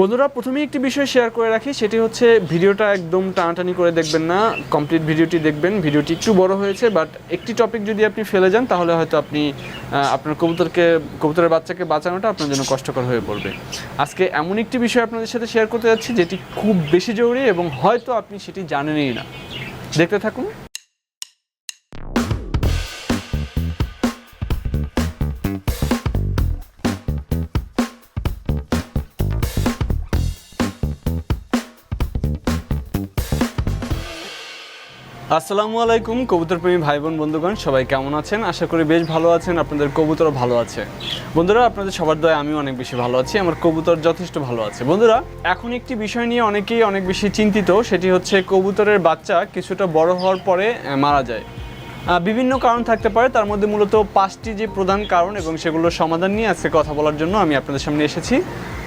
বন্ধুরা, প্রথমেই একটি বিষয় শেয়ার করে রাখি, সেটি হচ্ছে ভিডিওটা একদম টানাটানি করে দেখবেন না কমপ্লিট ভিডিওটি দেখবেন। ভিডিওটি একটু বড় হয়েছে বাট একটি টপিক যদি আপনি ফেলে যান, তাহলে হয়তো আপনি আপনার কবুতরকে, কবুতরের বাচ্চাকে বাঁচানোটা আপনার জন্য কষ্টকর হয়ে পড়বে। আজকে এমন একটি বিষয় আপনাদের সাথে শেয়ার করতে যাচ্ছি, যেটি খুব বেশি জরুরি এবং হয়তো আপনি সেটি জানেনই না। দেখতে থাকুন। আসসালামু আলাইকুম কবুতর প্রেমী ভাই বোন বন্ধুগণ, সবাই কেমন আছেন? আশা করি বেশ ভালো আছেন, আপনাদের কবুতরও ভালো আছে। বন্ধুরা, আপনাদের সবার দয়, আমিও অনেক বেশি ভালো আছি, আমার কবুতর যথেষ্ট ভালো আছে। বন্ধুরা, এখন একটি বিষয় নিয়ে অনেকেই অনেক বেশি চিন্তিত, সেটি হচ্ছে কবুতরের বাচ্চা কিছুটা বড় হওয়ার পরে মারা যায়। বিভিন্ন কারণ থাকতে পারে, তার মধ্যে মূলত পাঁচটি যে প্রধান কারণ এবং সেগুলোর সমাধান নিয়ে আজকে কথা বলার জন্য আমি আপনাদের সামনে এসেছি।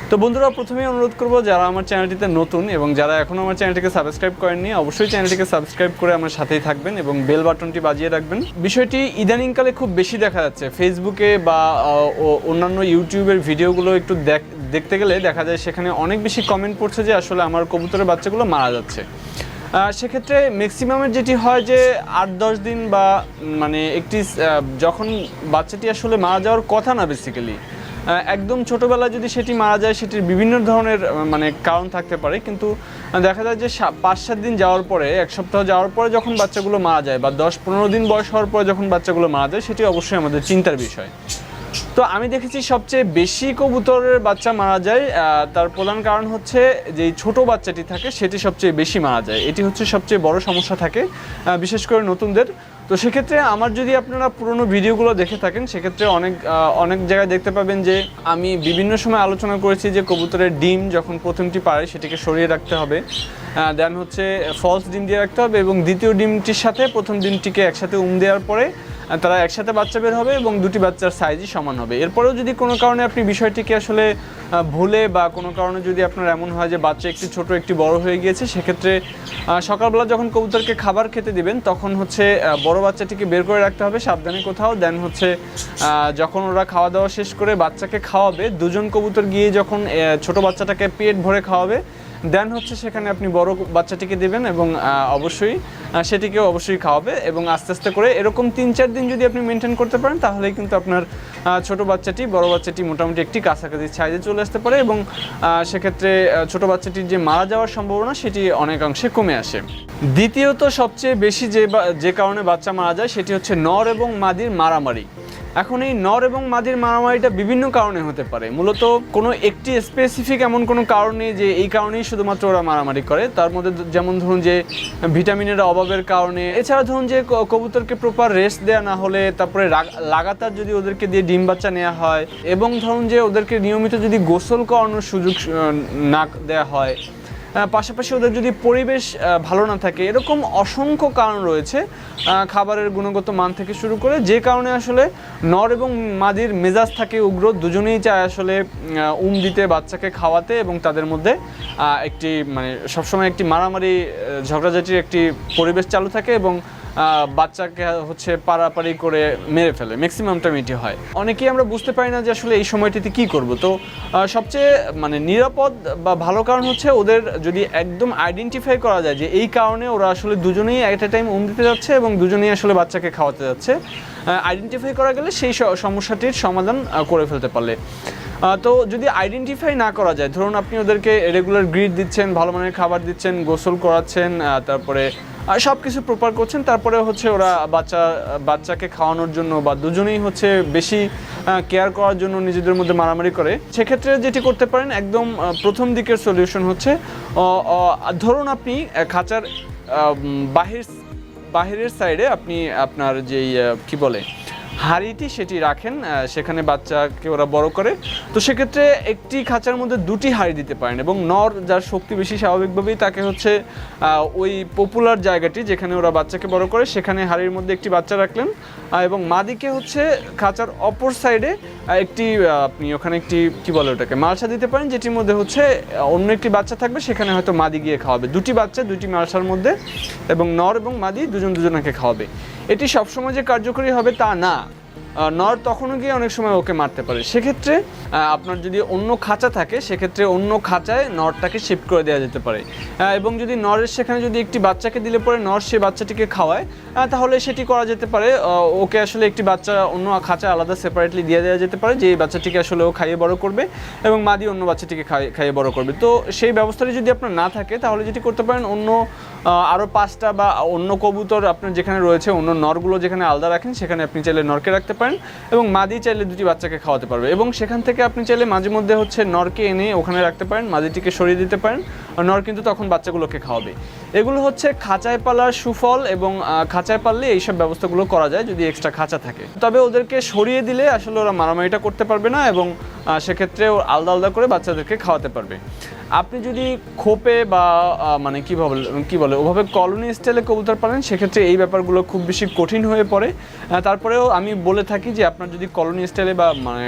তো বন্ধুরা, প্রথমেই অনুরোধ করব, যারা আমার চ্যানেলটিতে নতুন এবং যারা এখনও আমার চ্যানেলটিকে সাবস্ক্রাইব করেননি, অবশ্যই চ্যানেলটিকে সাবস্ক্রাইব করে আমার সাথেই থাকবেন এবং বেল বাটনটি বাজিয়ে রাখবেন। বিষয়টি ইদানিংকালে খুব বেশি দেখা যাচ্ছে। ফেসবুকে বা অন্যান্য ইউটিউবের ভিডিওগুলো একটু দেখ- দেখতে গেলে দেখা যায় সেখানে অনেক বেশি কমেন্ট পড়ছে যে আসলে আমার কবুতরের বাচ্চাগুলো মারা যাচ্ছে। সেক্ষেত্রে ম্যাক্সিমামের যেটি হয় যে, আট, দশ দিন বা মানে একটি যখন বাচ্চাটি আসলে মারা যাওয়ার কথা না বেসিক্যালি একদম ছোটবেলায় যদি সেটি মারা যায়, সেটির বিভিন্ন ধরনের মানে কারণ থাকতে পারে। কিন্তু দেখা যায় যে পাঁচ, সাত দিন যাওয়ার পরে, এক সপ্তাহ যাওয়ার পরে যখন বাচ্চাগুলো মারা যায় বা দশ, পনেরো দিন বয়স হওয়ার পরে যখন বাচ্চাগুলো মারা যায়, সেটি অবশ্যই আমাদের চিন্তার বিষয়। তো আমি দেখেছি সবচেয়ে বেশি কবুতরের বাচ্চা মারা যায় তার প্রধান কারণ হচ্ছে যে ছোট বাচ্চাটি থাকে, সেটি সবচেয়ে বেশি মারা যায়। এটি হচ্ছে সবচেয়ে বড় সমস্যা থাকে বিশেষ করে নতুনদের। তো সেক্ষেত্রে আমার যদি আপনারা পুরনো ভিডিওগুলো দেখে থাকেন, সেক্ষেত্রে অনেক অনেক জায়গায় দেখতে পাবেন যে আমি বিভিন্ন সময় আলোচনা করেছি যে কবুতরের ডিম যখন প্রথমটি পারে সেটিকে সরিয়ে রাখতে হবে। দেন হচ্ছে ফলস ডিম দিয়ে রাখতে হবে এবং দ্বিতীয় ডিমটির সাথে প্রথম ডিমটিকে একসাথে উম দেওয়ার পরে তারা একসাথে বাচ্চা বের হবে এবং দুটি বাচ্চার সাইজই সমান হবে। এরপরেও যদি কোনো কারণে আপনি বিষয়টিকে আসলে ভুলে বা কোনো কারণে যদি আপনার এমন হয় যে বাচ্চা একটি ছোট, একটি বড় হয়ে গিয়েছে, সেক্ষেত্রে সকালবেলা যখন কবুতরকে খাবার খেতে দিবেন, তখন হচ্ছে বড় বাচ্চাটিকে বের করে রাখতে হবে সাবধানে কোথাও। দেন হচ্ছে যখন ওরা খাওয়া দাওয়া শেষ করে বাচ্চাকে খাওয়াবে, দুজন কবুতর গিয়ে যখন ছোট বাচ্চাটাকে পেট ভরে খাওয়াবে দেন হচ্ছে সেখানে আপনি বড় বাচ্চাটিকে দেবেন এবং অবশ্যই সেটিকেও অবশ্যই খাওয়াবে এবং আস্তে আস্তে করে এরকম তিন চার দিন যদি আপনি মেনটেন করতে পারেন, তাহলেই কিন্তু আপনার ছোট বাচ্চাটি, বড় বাচ্চাটি মোটামুটি একটি কাছাকাছি সাইজে চলে আসতে পারে এবং সেক্ষেত্রে ছোট বাচ্চাটির যে মারা যাওয়ার সম্ভাবনা, সেটি অনেকাংশে কমে আসে। দ্বিতীয়ত সবচেয়ে বেশি যে যে কারণে বাচ্চা মারা যায়, সেটি হচ্ছে নর এবং মাদির মারামারি। এখন এই নর এবং মাদির মারামারিটা বিভিন্ন কারণে হতে পারে। মূলত কোনো একটি স্পেসিফিক এমন কোনো কারণ নেই যে এই কারণেই শুধুমাত্র ওরা মারামারি করে। তার মধ্যে যেমন ধরুন যে ভিটামিনের অভাবের কারণে, এছাড়া ধরুন যে কবুতরকে প্রপার রেস্ট দেওয়া না হলে, তারপরে লাগাতার যদি ওদেরকে দিয়ে ডিম বাচ্চা নেওয়া হয়, এবং ধরুন যে ওদেরকে নিয়মিত যদি গোসল করানোর সুযোগ না দেওয়া হয় পাশাপাশি ওদের যদি পরিবেশ ভালো না থাকে, এরকম অসংখ্য কারণ রয়েছে খাবারের গুণগত মান থেকে শুরু করে যে কারণে আসলে নর এবং মাদির মেজাজ থাকে উগ্র, দুজনেই চায় আসলে উম দিতে বাচ্চাকে খাওয়াতে এবং তাদের মধ্যে একটি মানে সবসময় একটি মারামারি ঝগড়াঝাটির একটি পরিবেশ চালু থাকে এবং বাচ্চাকে হচ্ছে পারাপারি করে মেরে ফেলে ম্যাক্সিমাম টাইম হয়। অনেকেই আমরা বুঝতে পারি না যে আসলে এই সময়টিতে কি করব। তো সবচেয়ে মানে নিরাপদ বা ভালো কারণ হচ্ছে ওদের যদি একদম আইডেন্টিফাই করা যায় যে এই কারণে ওরা আসলে দুজনেই এট এ টাইম উম দিতে যাচ্ছে এবং দুজনেই আসলে বাচ্চাকে খাওয়াতে যাচ্ছে আইডেন্টিফাই করা গেলে সেই সমস্যাটির সমাধান করে ফেলতে পারলে। তো যদি আইডেন্টিফাই না করা যায়, ধরুন আপনি ওদেরকে রেগুলার গ্রিড দিচ্ছেন, ভালো মানের খাবার দিচ্ছেন, গোসল করাচ্ছেন তারপরে সব কিছু প্রপার করছেন। তারপরে হচ্ছে ওরা বাচ্চা, বাচ্চাকে খাওয়ানোর জন্য বা দুজনেই হচ্ছে বেশি কেয়ার করার জন্য নিজেদের মধ্যে মারামারি করে। সেক্ষেত্রে যেটি করতে পারেন, একদম প্রথম দিকের সলিউশন হচ্ছে ধরুন আপনি খাঁচার বাহির, বাহিরের সাইডে আপনি আপনার যেই কি বলে হাঁড়িটি সেটি রাখেন সেখানে বাচ্চাকে ওরা বড় করে। তো সেক্ষেত্রে একটি খাঁচার মধ্যে দুটি হাঁড়ি দিতে পারেন এবং নর যার শক্তি বেশি স্বাভাবিকভাবেই তাকে হচ্ছে ওই পপুলার জায়গাটি যেখানে ওরা বাচ্চাকে বড় করে, সেখানে হাঁড়ির মধ্যে একটি বাচ্চা রাখলেন। এবং মাদিকে হচ্ছে খাঁচার অপর সাইডে একটি আপনি ওখানে একটি, কি বলে ওটাকে, মালসা দিতে পারেন, যেটির মধ্যে হচ্ছে অন্য একটি বাচ্চা থাকবে, সেখানে হয়তো মাদি গিয়ে খাওয়াবে। দুটি বাচ্চা, দুটি মালসার মধ্যে এবং নর এবং মাদি দুজন দুজনাকে খাওয়াবে। এটি সবসময় যে কার্যকরী হবে তা না। নর তখনও গিয়ে অনেক সময় ওকে মারতে পারে। সেক্ষেত্রে আপনার যদি অন্য খাঁচা থাকে, সেক্ষেত্রে অন্য খাঁচায় নরটাকে শিফট করে দেওয়া যেতে পারে। এবং যদি নরের সেখানে যদি একটি বাচ্চাকে দিলে পরে নর সে বাচ্চাটিকে খাওয়ায় তাহলে সেটি করা যেতে পারে। ওকে আসলে একটি বাচ্চা অন্য খাঁচা আলাদা সেপারেটলি দিয়ে দেওয়া যেতে পারে যে এই বাচ্চাটিকে আসলে ও খাইয়ে বড় করবে এবং মাদি অন্য বাচ্চাটিকে খাইয়ে বড় করবে। তো সেই ব্যবস্থাটি যদি আপনার না থাকে, তাহলে যেটি করতে পারেন, অন্য আরও পাঁচটা বা অন্য কবুতর আপনার যেখানে রয়েছে, অন্য নরগুলো যেখানে আলাদা রাখেন, সেখানে আপনি চাইলে নরকে রাখতে পারেন। এবং মাদি চাইলে দুটি বাচ্চাকে খাওয়াতে পারবে। এবং সেখান থেকে আপনি চাইলে মাঝে মধ্যে হচ্ছে নরকে এনে ওখানে রাখতে পারেন, মাদিটিকে সরিয়ে দিতে পারেন আর নর কিন্তু তখন বাচ্চাগুলোকে খাওয়াবে। এগুলো হচ্ছে খাঁচায় পালার সুফল এবং খাঁচায় পাললে এইসব ব্যবস্থাগুলো করা যায় যদি এক্সট্রা খাঁচা থাকে। তবে ওদেরকে সরিয়ে দিলে আসলে ওরা মারামারিটা করতে পারবে না এবং সেক্ষেত্রে আলাদা আলাদা করে বাচ্চাদেরকে খাওয়াতে পারবে। আপনি যদি খোপে বা মানে কী বলে কী বলে, ওভাবে কলোনি স্টাইলে কবুতর পালেন, সেক্ষেত্রে এই ব্যাপারগুলো খুব বেশি কঠিন হয়ে পড়ে। তারপরেও আমি বলে থাকি যে আপনার যদি কলোনি স্টাইলে বা মানে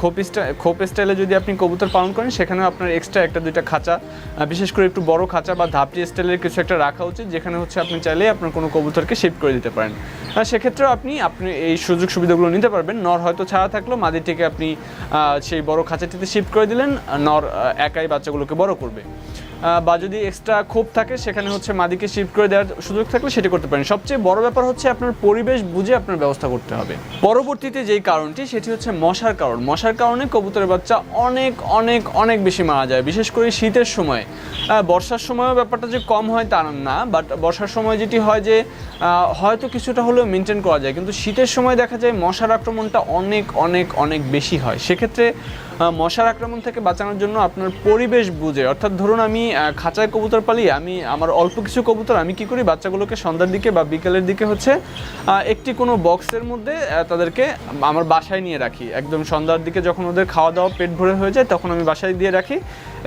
খোপ স্টাইল খোপ স্টাইলে যদি আপনি কবুতর পালন করেন, সেখানেও আপনার এক্সট্রা একটা, দুইটা খাঁচা বিশেষ করে একটু বড় খাঁচা বা ধাপটি স্টাইলের কিছু একটা রাখা উচিত, যেখানে হচ্ছে আপনি চাইলে আপনার কোনো কবুতরকে শিফট করে দিতে পারেন। সেক্ষেত্রেও আপনি আপনি এই সুযোগ সুবিধাগুলো নিতে পারবেন। নর হয়তো ছাড়া থাকলেও মাদিটিকে আপনি সেই বড় খাঁচাটিতে শিফট করে দিলেন, নর একাই বাচ্চাগুলোকে বড় করবে। বা যদি এক্সট্রা ক্ষোভ থাকে, সেখানে হচ্ছে মাদিকে শিফট করে দেওয়ার সুযোগ থাকলে সেটি করতে পারেন। সবচেয়ে বড় ব্যাপার হচ্ছে আপনার পরিবেশ বুঝে আপনার ব্যবস্থা করতে হবে। পরবর্তীতে যেই কারণটি, সেটি হচ্ছে মশার কারণ। মশার কারণে কবুতরের বাচ্চা অনেক অনেক অনেক বেশি মারা যায়। বিশেষ করে শীতের সময়। বর্ষার সময়ও ব্যাপারটা যে কম হয় তা না বাট বর্ষার সময় যেটি হয় যে হয়তো কিছুটা হলেও মেনটেন করা যায়। কিন্তু শীতের সময় দেখা যায় মশার আক্রমণটা অনেক অনেক অনেক বেশি হয়। সেক্ষেত্রে মশার আক্রমণ থেকে বাঁচানোর জন্য আপনার পরিবেশ বুঝে। অর্থাৎ ধরুন আমি খাঁচায় কবুতর পালি আমি আমার অল্প কিছু কবুতর আমি কি করি? বাচ্চাগুলোকে সন্ধ্যার দিকে বা বিকেলের দিকে হচ্ছে একটি কোনো বক্সের মধ্যে তাদেরকে আমার বাসায় নিয়ে রাখি। একদম সন্ধ্যার দিকে যখন ওদের খাওয়া দাওয়া পেট ভরে হয়ে যায়, তখন আমি বাসায় দিয়ে রাখি।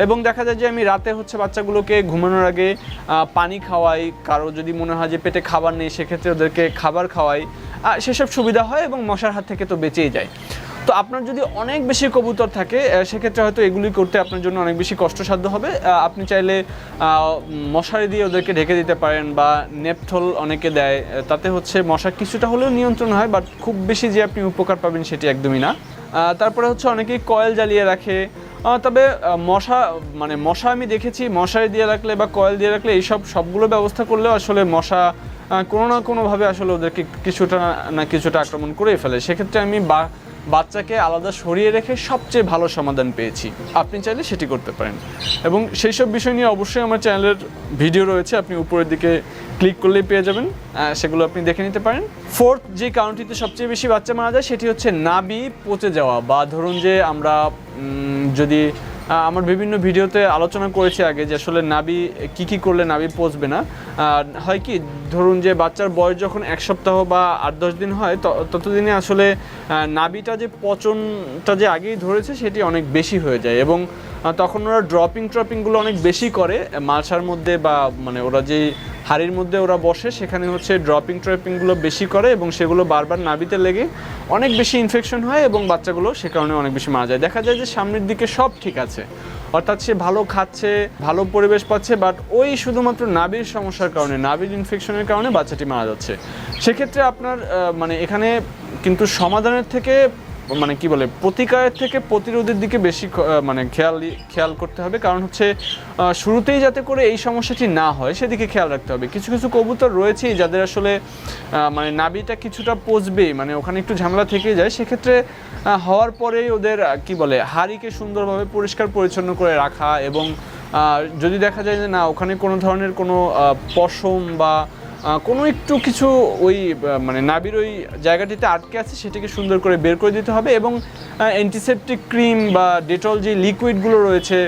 এবং দেখা যায় যে আমি রাতে হচ্ছে বাচ্চাগুলোকে ঘুমানোর আগে পানি খাওয়াই। কারও যদি মনে হয় যে পেটে খাবার নেই, সেক্ষেত্রে ওদেরকে খাবার খাওয়াই। সেসব সুবিধা হয় এবং মশার হাত থেকে তো বেঁচেই যায়। তো আপনার যদি অনেক বেশি কবুতর থাকে সেক্ষেত্রে হয়তো এগুলি করতে আপনার জন্য অনেক বেশি কষ্টসাধ্য হবে। আপনি চাইলে মশারি দিয়ে ওদেরকে ঢেকে দিতে পারেন বা নেপথল অনেকে দেয় তাতে হচ্ছে মশা কিছুটা হলেও নিয়ন্ত্রণ হয়, বাট খুব বেশি যে আপনি উপকার পাবেন সেটি একদমই না। তারপরে হচ্ছে অনেকেই কয়েল জ্বালিয়ে রাখে। তবে মশা মানে মশা আমি দেখেছি, মশারি দিয়ে রাখলে বা কয়েল দিয়ে রাখলে এইসব সবগুলো ব্যবস্থা করলেও আসলে মশা কোনো না কোনোভাবে আসলে ওদেরকে কিছুটা না কিছুটা আক্রমণ করেই ফেলে। সেক্ষেত্রে আমি বা বাচ্চাকে আলাদা সরিয়ে রেখে সবচেয়ে ভালো সমাধান পেয়েছি। আপনি চাইলে সেটি করতে পারেন। এবং সেই সব বিষয় নিয়ে অবশ্যই আমার চ্যানেলের ভিডিও রয়েছে, আপনি উপরের দিকে ক্লিক করলেই পেয়ে যাবেন। সেগুলো আপনি দেখে নিতে পারেন। ফোর্থ যে কাউন্টিতে সবচেয়ে বেশি বাচ্চা মারা যায়, সেটি হচ্ছে নাবি পচে যাওয়া বা ধরুন যে আমরা যদি আমার বিভিন্ন ভিডিওতে আলোচনা করেছি আগে যে আসলে নাবি কি কি করলে নাবি পচবে না। হয় কি, ধরুন যে বাচ্চার বয়স যখন এক সপ্তাহ বা আট দশ দিন হয় ততদিনে আসলে নাবিটা যে পচনটা যে আগেই ধরেছে, সেটি অনেক বেশি হয়ে যায় এবং তখন ওরা ড্রপিং ট্রপিংগুলো অনেক বেশি করে। মালসার মধ্যে বা মানে ওরা যে হাড়ির মধ্যে ওরা বসে, সেখানে হচ্ছে ড্রপিং ট্রপিংগুলো বেশি করে এবং সেগুলো বারবার নাবিতে লেগে অনেক বেশি ইনফেকশন হয় এবং বাচ্চাগুলো সে কারণে অনেক বেশি মারা যায়। দেখা যায় যে সামনের দিকে সব ঠিক আছে। অর্থাৎ সে ভালো খাচ্ছে, ভালো পরিবেশ পাচ্ছে বাট ওই শুধুমাত্র নাবির সমস্যার কারণে নাবির ইনফেকশনের কারণে বাচ্চাটি মারা যাচ্ছে। সেক্ষেত্রে আপনার মানে এখানে কিন্তু সমাধানের থেকে মানে কি বলে, প্রতিকারের থেকে প্রতিরোধের দিকে বেশি মানে খেয়াল খেয়াল করতে হবে। কারণ হচ্ছে শুরুতেই যাতে করে এই সমস্যাটি না হয়, সেদিকে খেয়াল রাখতে হবে। কিছু কিছু কবুতর রয়েছেই যাদের আসলে মানে নাবিটা কিছুটা পচবেই মানে ওখানে একটু ঝামেলা থেকে যায়। সেক্ষেত্রে হওয়ার পরেই ওদের কি বলে, হাড়িকে সুন্দরভাবে পরিষ্কার পরিচ্ছন্ন করে রাখা এবং যদি দেখা যায় যে না, ওখানে কোনো ধরনের কোনো পশম বা কোনো একটু কিছু ওই মানে নাবির ওই জায়গাটিতে আটকে আছে, সেটাকে সুন্দর করে বের করে দিতে হবে এবং অ্যান্টিসেপটিক ক্রিম বা ডেটল যে লিকুইডগুলো রয়েছে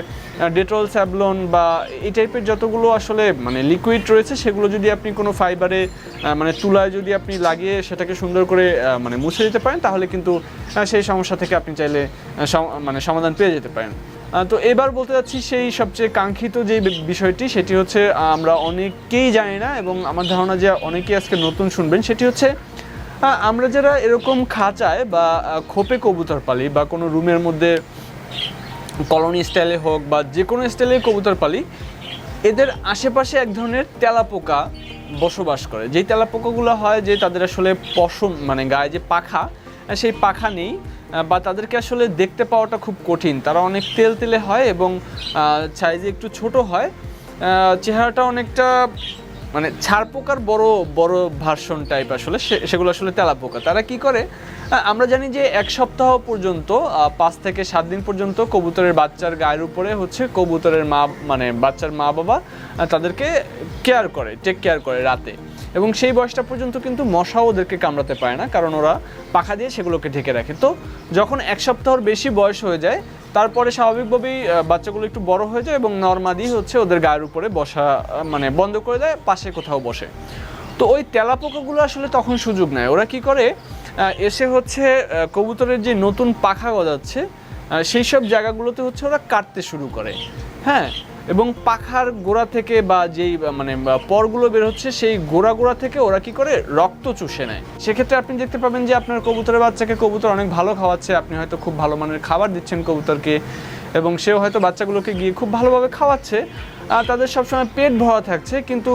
ডেটল স্যাবলন বা এই টাইপের যতগুলো আসলে মানে লিকুইড রয়েছে, সেগুলো যদি আপনি কোনো ফাইবারে মানে তুলায় যদি আপনি লাগিয়ে সেটাকে সুন্দর করে মানে মুছে দিতে পারেন, তাহলে কিন্তু সেই সমস্যা থেকে আপনি চাইলে মানে সমাধান পেয়ে যেতে পারেন। তো এবার বলতে যাচ্ছি সেই সবচেয়ে কাঙ্ক্ষিত যে বিষয়টি, সেটি হচ্ছে আমরা অনেকেই জানি না এবং আমার ধারণা যে অনেকেই আজকে নতুন শুনবেন, সেটি হচ্ছে আমরা যারা এরকম খাঁচায় বা খোপে কবুতর পালি বা কোনো রুমের মধ্যে কলোনি স্টাইলে হোক বা যে কোনো স্টাইলে কবুতর পালি, এদের আশেপাশে এক ধরনের তেলাপোকা বসবাস করে। যেই তেলাপোকাগুলো হয় যে তাদের আসলে পশম মানে গায়ে যে পাখা সেই পাখা নেই বা তাদেরকে আসলে দেখতে পাওয়াটা খুব কঠিন। তারা অনেক তেল তেলে হয় এবং সাইজে একটু ছোট হয়। চেহারাটা অনেকটা মানে ছাড় পোকার বড় বড় ভার্সন টাইপ আসলে। সেগুলো আসলে তেলা পোকা। তারা কি করে? আমরা জানি যে এক সপ্তাহ পর্যন্ত পাঁচ থেকে সাত দিন পর্যন্ত কবুতরের বাচ্চার গায়ের উপরে হচ্ছে কবুতরের মা মানে বাচ্চার মা বাবা তাদেরকে কেয়ার করে টেক কেয়ার করে রাতে। এবং সেই বয়সটা পর্যন্ত কিন্তু মশা ওদেরকে কামড়াতে পারে না, কারণ ওরা পাখা দিয়ে সেগুলোকে ঢেকে রাখে। তো যখন এক সপ্তাহর বেশি বয়স হয়ে যায়, তারপরে স্বাভাবিকভাবেই বাচ্চাগুলো একটু বড় হয়ে যায় এবং নর্মাদি হচ্ছে ওদের গায়ের উপরে বসা মানে বন্ধ করে দেয়, পাশে কোথাও বসে। তো ওই তেলাপোকাগুলো আসলে তখন সুযোগ নেয়। ওরা কি করে এসে হচ্ছে কবুতরের যে নতুন পাখা গজাচ্ছে সেই সব জায়গাগুলোতে হচ্ছে ওরা কাটতে শুরু করে। হ্যাঁ এবং পাখার গোড়া থেকে বা যেই মানে পরগুলো বের হচ্ছে, সেই গোড়া গোড়া থেকে ওরা কি করে? রক্ত চুষে নেয়। সেক্ষেত্রে আপনি দেখতে পাবেন যে আপনার কবুতরের বাচ্চাকে কবুতর অনেক ভালো খাওয়াচ্ছে। আপনি হয়তো খুব ভালো মানের খাবার দিচ্ছেন কবুতরকে এবং সেও হয়তো বাচ্চাগুলোকে গিয়ে খুব ভালোভাবে খাওয়াচ্ছে। তাদের সবসময় পেট ভরা থাকছে, কিন্তু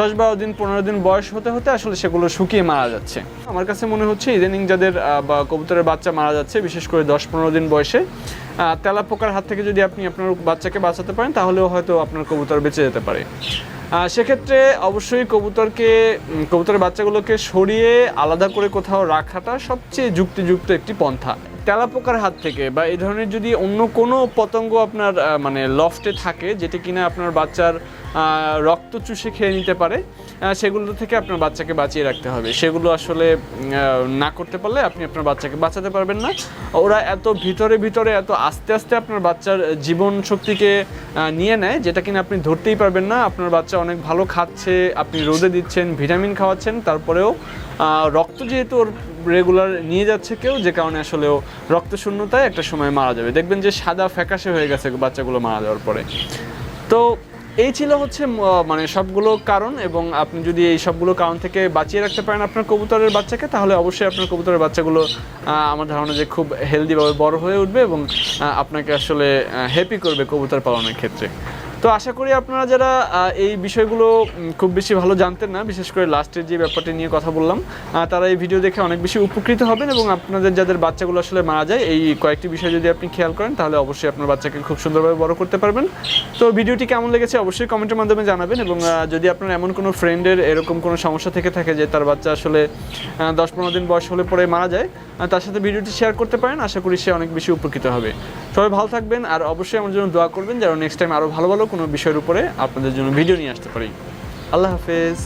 দশ বারো দিন, পনেরো দিন বয়স হতে হতে আসলে সেগুলো শুকিয়ে মারা যাচ্ছে। আমার কাছে মনে হচ্ছে ইদানিং যাদের বা কবুতরের বাচ্চা মারা যাচ্ছে, বিশেষ করে দশ পনেরো দিন বয়সে আহ, তেলা পোকার হাত থেকে যদি আপনি আপনার বাচ্চাকে বাঁচাতে পারেন তাহলেও হয়তো আপনার কবুতর বেঁচে যেতে পারে। সেক্ষেত্রে অবশ্যই কবুতরকে কবুতরের বাচ্চাগুলোকে সরিয়ে আলাদা করে কোথাও রাখাটা সবচেয়ে যুক্তিযুক্ত একটি পন্থা। তেলাপোকার হাত থেকে বা এই ধরনের যদি অন্য কোনো পতঙ্গ আপনার মানে লফটে থাকে, যেটা কিনা আপনার বাচ্চার রক্ত চুষে খেয়ে নিতে পারে সেগুলো থেকে আপনার বাচ্চাকে বাঁচিয়ে রাখতে হবে। সেগুলো আসলে না করতে পারলে আপনি আপনার বাচ্চাকে বাঁচাতে পারবেন না। ওরা এত ভিতরে ভিতরে, এত আস্তে আস্তে আপনার বাচ্চার জীবন শক্তিকে নিয়ে নেয়, যেটা কিনা আপনি ধরতেই পারবেন না। আপনার বাচ্চা অনেক ভালো খাচ্ছে, আপনি রোদে দিচ্ছেন, ভিটামিন খাওয়াচ্ছেন, তারপরেও রক্ত যেহেতু ওর রেগুলার নিয়ে যাচ্ছে কেউ, যে কারণে আসলে ও রক্ত শূন্যতায় একটা সময় মারা যাবে। দেখবেন যে সাদা ফ্যাকাশে হয়ে গেছে বাচ্চাগুলো মারা যাওয়ার পরে। তো এই ছিল হচ্ছে মানে সবগুলো কারণ এবং আপনি যদি এই সবগুলো কারণ থেকে বাঁচিয়ে রাখতে পারেন আপনার কবুতরের বাচ্চাকে, তাহলে অবশ্যই আপনার কবুতরের বাচ্চাগুলো আমার ধারণা যে খুব হেলদিভাবে বড় হয়ে উঠবে এবং আপনাকে আসলে হ্যাপি করবে কবুতর পালনের ক্ষেত্রে। তো আশা করি আপনারা যারা এই বিষয়গুলো খুব বেশি ভালো জানতেন না, বিশেষ করে লাস্টের যে ব্যাপারটি নিয়ে কথা বললাম তারা এই ভিডিও দেখে অনেক বেশি উপকৃত হবেন এবং আপনাদের যাদের বাচ্চাগুলো আসলে মারা যায়, এই কয়েকটি বিষয় যদি আপনি খেয়াল করেন, তাহলে অবশ্যই আপনার বাচ্চাকে খুব সুন্দরভাবে বড় করতে পারবেন। তো ভিডিওটি কেমন লেগেছে অবশ্যই কমেন্টের মাধ্যমে জানাবেন এবং যদি আপনার এমন কোনো ফ্রেন্ডের এরকম কোনো সমস্যা থেকে থাকে যে তার বাচ্চা আসলে দশ পনেরো দিন বয়স হলে পরে মারা যায় তার সাথে ভিডিওটি শেয়ার করতে পারেন, আশা করি সে অনেক বেশি উপকৃত হবে। সবাই ভালো থাকবেন আর অবশ্যই আমার জন্য দোয়া করবেন যেন নেক্সট টাইম আরও ভালো ভালো কোনো বিষয়ের উপরে আপনাদের জন্য ভিডিও নিয়ে আসতে পারি। আল্লাহ হাফেজ।